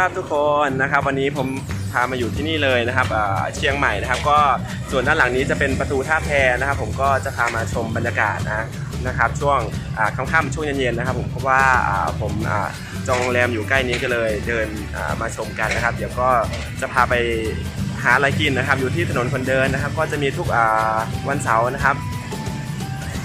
สวัสดีครับทุกคนนะครับวันนี้ผมพามาอยู่ที่นี่เลยนะครับเชียงใหม่นะครับก็ส่วนด้านหลังนี้จะเป็นประตูท่าแพนะครับ ผมก็จะพามาชมบรรยากาศนะนะครับ ช่วงค่ำๆช่วงเย็นๆนะครับ ผมเพราะว่าผมจองโรงแรมอยู่ใกล้นี้ก็เลยเดินมาชมกันนะครับ เดี๋ยวก็จะพาไปหาอะไรกินนะครับ อยู่ที่ถนนคนเดินนะครับ ก็จะมีทุกวันเสาร์นะครับ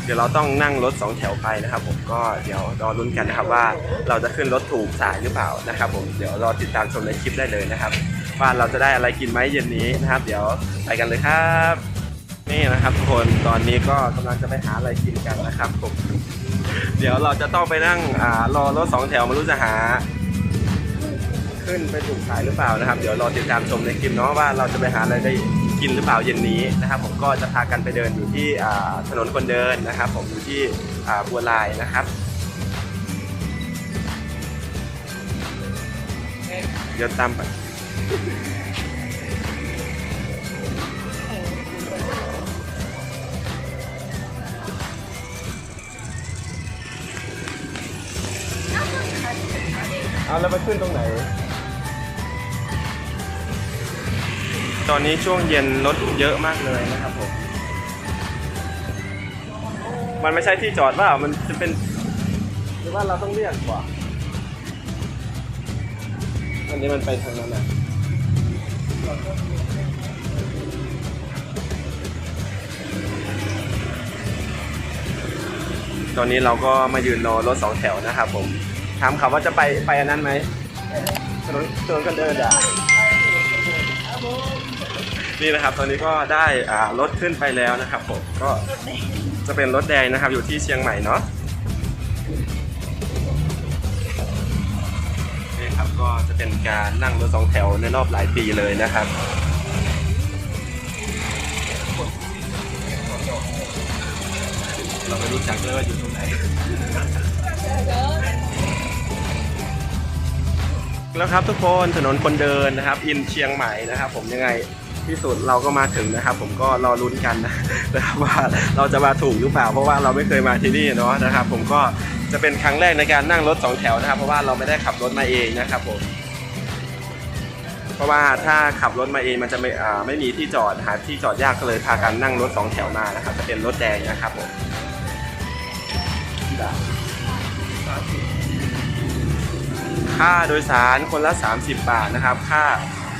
เดี๋ยวเราต้องนั่งรถสองแถวไปนะครับ ผมก็เดี๋ยวรอลุ้นกันนะครับว่าเราจะขึ้นรถถูกสายหรือเปล่านะครับ ผมเดี๋ยวรอติดตามชมในคลิปได้เลยนะครับว่าเราจะได้อะไรกินไหมเย็นนี้นะครับ เดี๋ยวไปกันเลยครับ นี่นะครับทุกคนตอนนี้ก็กำลังจะไปหาอะไรกินกันนะครับ ผม เดี๋ยวเราจะต้องไปนั่งอ่ารอรถสองแถวม่รู้จะหา ขึ้นไปถูกสายหรือเปล่านะครับ เดี๋ยวรอติดตามชมในคลิปเนาะว่าเราจะไปหาอะไรได้ กินหรือเปล่าเย็นนี้นะครับ ผมก็จะพากันไปเดินอยู่ที่ถนนคนเดินนะครับ ผมอยู่ที่บัวลายนะครับ เดี๋ยวตามไปเอาแล้วไปขึ้นตรงไหน ตอนนี้ช่วงเย็นรถเยอะมากเลยนะครับผม มันไม่ใช่ที่จอดว่ามันจะเป็น หรือว่าเราต้องเรียกกว่า อันนี้มันไปทางนั้นอะตอนนี้เราก็มายืนรอรถสองแถวนะครับผม ถามเขาว่าจะไปไปอันนั้นไหมถนนถนนกันเดินอะ นี่นะครับตอนนี้ก็ได้อ่ารถขึ้นไปแล้วนะครับผมก็จะเป็นรถแดงนะครับ อยู่ที่เชียงใหม่เนาะนี่ครับก็จะเป็นการนั่งรถสองแถวในรอบหลายปีเลยนะครับเราไม่รู้จักเลยว่าอยู่ตรงไหนแล้วครับทุกคนถนนคนเดินนะครับ อินเชียงใหม่นะครับ ผมยังไง ที่สุดเราก็มาถึงนะครับ ผมก็รอลุ้นกันนะนะครับว่าเราจะมาถูกหรือเปล่า เพราะว่าเราไม่เคยมาที่นี่เนาะนะครับ ผมก็จะเป็นครั้งแรกในการนั่งรถสองแถวนะครับ เพราะว่าเราไม่ได้ขับรถมาเองนะครับผมเพราะว่าถ้าขับรถมาเองมันจะไม่ไม่มีที่จอดหาที่จอดยากก็เลยพากันนั่งรถสองแถวมานะครับ จะเป็นรถแดงนะครับผมค่าโดยสารคนละ 30 บาทนะครับ ค่า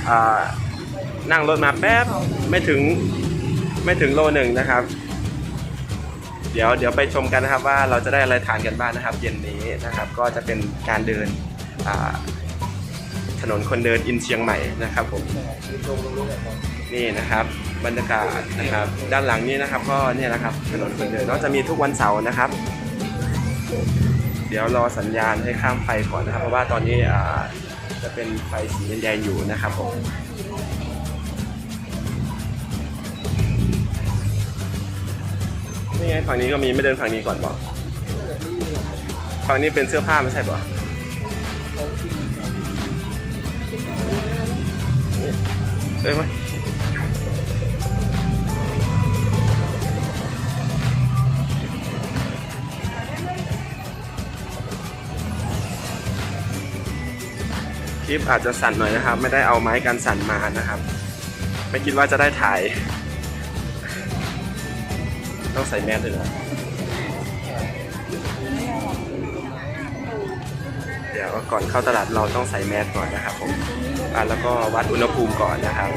อ่า นั่งรถมาแป๊บไม่ถึงไม่ถึงโลหนึ่งนะครับ เดี๋ยวเดี๋ยวไปชมกันนะครับว่าเราจะได้อะไรทานกันบ้างนะครับ เย็นนี้นะครับ ก็จะเป็นการเดินถนนคนเดินอินเชียงใหม่นะครับผมนี่นะครับบรรยากาศนะครับ ด้านหลังนี้นะครับ ก็เนี่ยนะครับถนนคนเดินก็จะมีทุกวันเสาร์นะครับ เดี๋ยวรอสัญญาณให้ข้ามไฟก่อนนะครับ เพราะว่าตอนนี้จะเป็นไฟสีแดงอยู่นะครับผม นี่ไงฝั่งนี้ก็มีไม่เดินฝั่งนี้ก่อนบอกฝั่งนี้เป็นเสื้อผ้าไม่ใช่ปะได้ไหมคลิปอาจจะสั่นหน่อยนะครับ ไม่ได้เอาไม้กันสั่นมานะครับ ไม่คิดว่าจะได้ถ่าย ต้องใส่แมสด้วยนะเดี๋ยวก่อนเข้าตลาดเราต้องใส่แมสก่อนนะครับผมแล้วก็วัดอุณหภูมิก่อนนะครับ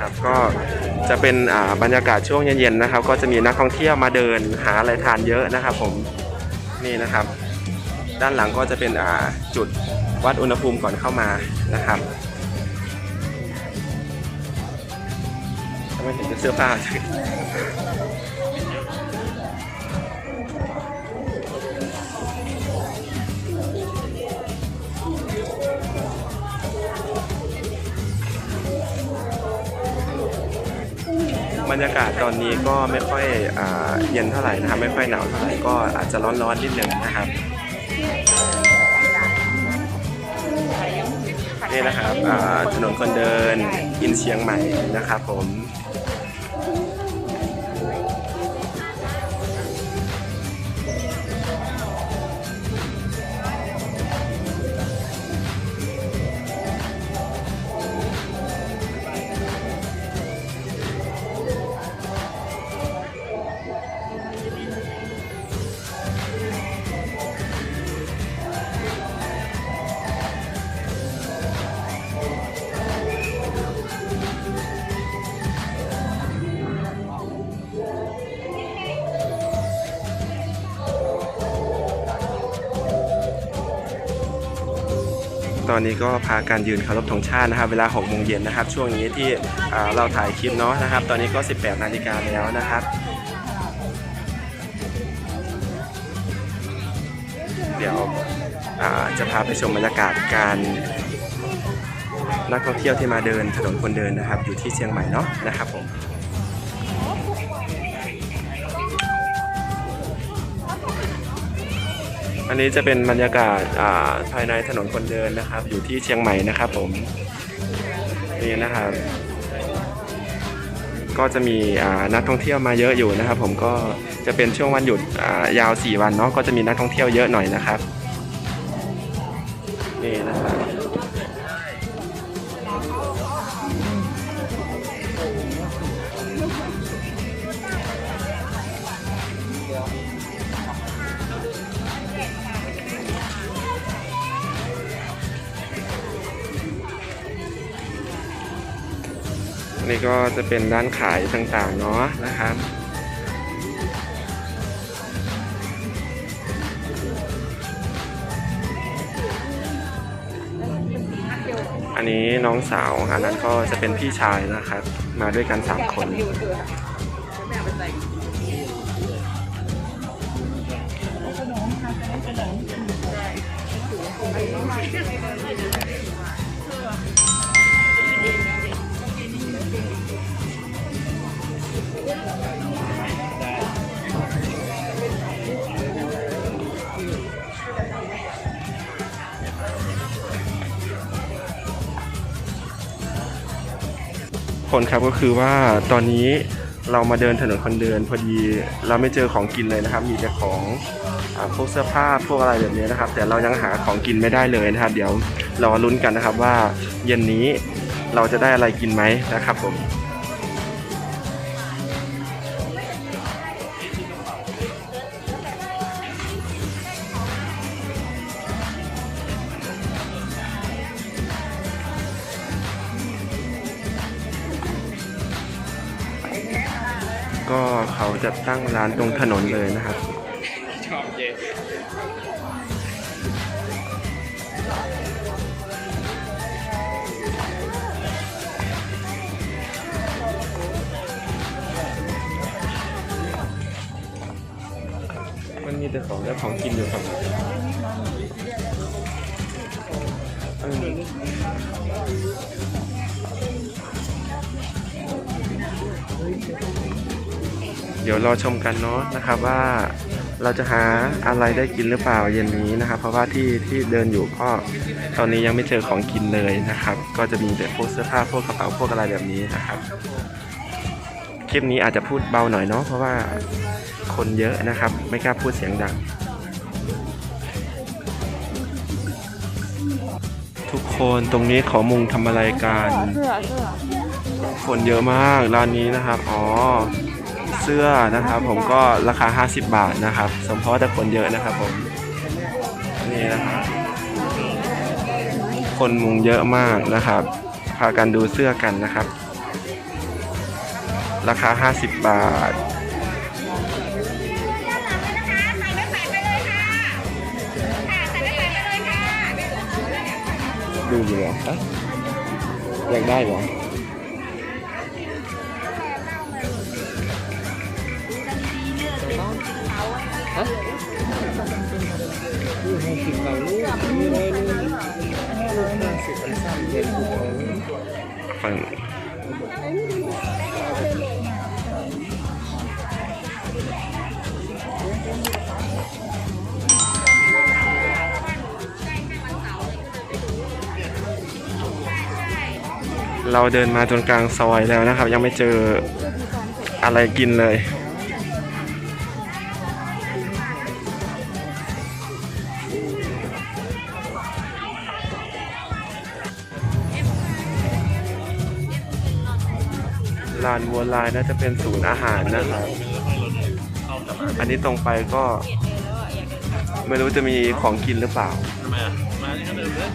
ครับก็จะเป็นบรรยากาศช่วงเย็นๆนะครับ ก็จะมีนักท่องเที่ยวมาเดินหาอะไรทานเยอะนะครับ ผมนี่นะครับ ด้านหลังก็จะเป็นจุดวัดอุณหภูมิก่อนเข้ามานะครับทำไมถึงเป็นเสื้อผ้า บรรยากาศตอนนี้ก็ไม่ค่อยอเย็นเท่าไหร่นะครับไม่ค่อยหนาวเท่าไหร่ก็อาจจะร้อนๆนิดนึงนะครับนี่นะครับถนนคนเดินอินเชียงใหม่นะครับผม ตอนนี้ก็พาการยืนเคารพธงชาตินะครับ เวลา6โมงเย็นนะครับ ช่วงนี้ที่เราถ่ายคลิปเนาะนะครับ ตอนนี้ก็ 18 นาฬิกาแล้วนะครับ เดี๋ยวจะพาไปชมบรรยากาศการนักท่องเที่ยวที่มาเดินถนนคนเดินนะครับ อยู่ที่เชียงใหม่เนาะนะครับผม อันนี้จะเป็นบรรยากาศาภายในถนนคนเดินนะครับ อยู่ที่เชียงใหม่นะครับผมนี่นะครับ ก็จะมีนักท่องเที่ยวมาเยอะอยู่นะครับ ผมก็จะเป็นช่วงวันหยุดายาว 4 วันเนาะก็จะมีนักท่องเที่ยวเยอะหน่อยนะครับนี่นะครับ นี่ก็จะเป็นด้านขายต่างๆเนาะนะครับอันนี้น้องสาวอันนั้นก็จะเป็นพี่ชายนะครับ มาด้วยกัน3คน คนครับก็คือว่าตอนนี้เรามาเดินถนนคนเดิน พอดีเราไม่เจอของกินเลยนะครับ มีแต่ของอพวกเสื้อผ้าพวกอะไรแบบนี้นะครับ แต่เรายังหาของกินไม่ได้เลยนะครับ เดี๋ยวรอลุ้นกันนะครับว่าเย็นนี้เราจะได้อะไรกินไหมนะครับผม เขาจะตั้งร้านตรงถนนเลยนะครับชอบเย็นมันมีแต่ของและของกินอยู่ครับ เดี๋ยวรอชมกันเนาะนะครับว่าเราจะหาอะไรได้กินหรือเปล่าเย็นนี้นะครับ เพราะว่าที่ที่เดินอยู่ก็ตอนนี้ยังไม่เจอของกินเลยนะครับ ก็จะมีแต่พวกเสื้อผ้าพวกกระเป๋าพวกอะไรแบบนี้นะครับ คลิปนี้อาจจะพูดเบาหน่อยเนาะเพราะว่าคนเยอะนะครับ ไม่กล้าพูดเสียงดัง ทุกคนตรงนี้ขอมุงทำอะไรกันคนเยอะมากร้านนี้นะครับ อ๋อ เสื้อนะครับ ผมก็ราคา 50 บาทนะครับ สมเพราะแต่คนเยอะนะครับผมนี่นะครับคนมุงเยอะมากนะครับ พากันดูเสื้อกันนะครับ ราคา 50 บาทดูอยู่เหรอฮะอยากได้เหรอ ฝั่งเราเดินมาจนกลางซอยแล้วนะครับ ยังไม่เจออะไรกินเลย ลานวัวลายน่าจะเป็นศูนย์อาหารนะครับ อันนี้ตรงไปก็ ไม่รู้จะมีของกินหรือเปล่ามาที่เขาเดิมเลย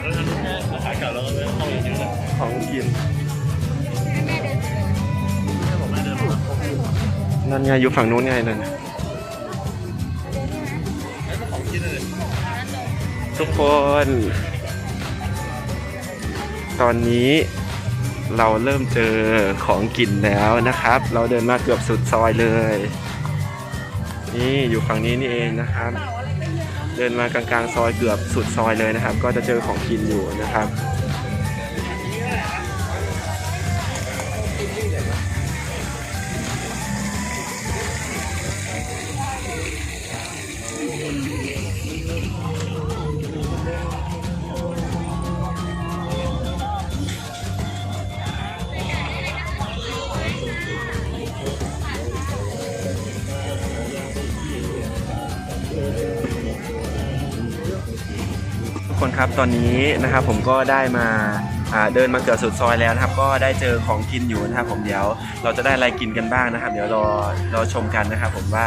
แล้วทางนู้นแค่ราคาเก่าแล้วก็ไม่เข้าอย่างเดียวเลยของกินผมไม่เดินมานั่นไงอยู่ฝั่งนู้นไงนั่นทุกคน ตอนนี้ เราเริ่มเจอของกินแล้วนะครับ เราเดินมาเกือบสุดซอยเลย นี่อยู่ฝั่งนี้นี่เองนะครับ เดินมากลางๆซอยเกือบสุดซอยเลยนะครับ ก็จะเจอของกินอยู่นะครับ ครับ ตอนนี้นะครับผมก็ได้มาเดินมาเกือบสุดซอยแล้วนะครับ ก็ได้เจอของกินอยู่นะครับ ผมเดี๋ยวเราจะได้อะไรกินกันบ้างนะครับ เดี๋ยวรอรอชมกันนะครับ ผมว่า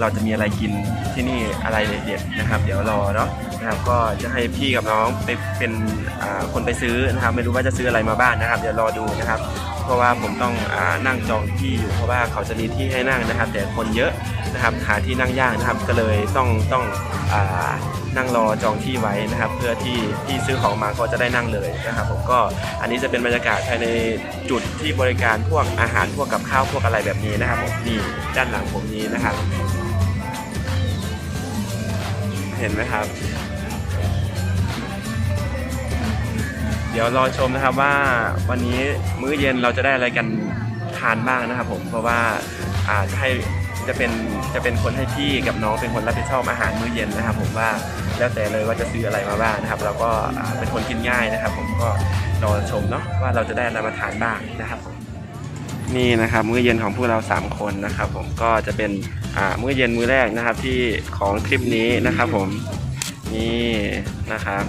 เราจะมีอะไรกินที่นี่อะไรเด็ดๆนะครับ เดี๋ยวรอเนาะนะครับ ก็จะให้พี่กับน้องไปเป็นคนไปซื้อนะครับ ไม่รู้ว่าจะซื้ออะไรมาบ้างนะครับ เดี๋ยวรอดูนะครับ เพราะว่าผมต้องอนั่งจองที่อยู่เพราะว่าเขาจะมีที่ให้นั่งนะครับ แต่คนเยอะนะครับหาที่นั่งยากนะครับ ก็เลยต้องต้องอ นั่งรอจองที่ไว้นะครับ เพื่อที่ที่ซื้อของมาก็จะได้นั่งเลยนะครับ ผมก็อันนี้จะเป็นบรรยากาศภายในจุดที่บริการพวกอาหารพวกกับข้าวพวกอะไรแบบนี้นะครับผมนี่ด้านหลังผมนี้นะครับ เห็นไหมครับ เดี๋ยวรอชมนะครับว่าวันนี้มื้อเย็นเราจะได้อะไรกันทานบ้างนะครับผมเพราะว่าอ่าจะให้ จะเป็นจะเป็นคนให้พี่กับน้องเป็นคนรับผิดชอบอาหารมื้อเย็นนะครับ ผมว่าแล้วแต่เลยว่าจะซื้ออะไรมาบ้างนะครับเราก็เป็นคนกินง่ายนะครับ ผมก็รอชมเนาะว่าเราจะได้อะไรมาทานบ้างนะครับผมนี่นะครับมื้อเย็นของพวกเราสามคนนะครับ ผมก็จะเป็นอ่ามื้อเย็นมื้อแรกนะครับที่ของทริปนี้นะครับ ผมนี่นะครับ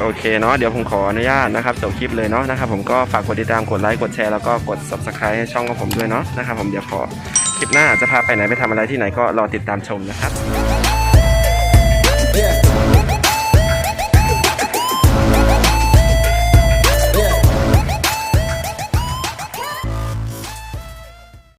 โอเคเนาะเดี๋ยวผมขออนุญาตนะครับจบคลิปเลยเนาะนะครับผมก็ฝากกดติดตามกดไลค์กดแชร์แล้วก็กด subscribe ให้ช่องของผมด้วยเนาะนะครับผมเดี๋ยวขอคลิปหน้าจะพาไปไหนไปทำอะไรที่ไหนก็รอติดตามชมนะครับ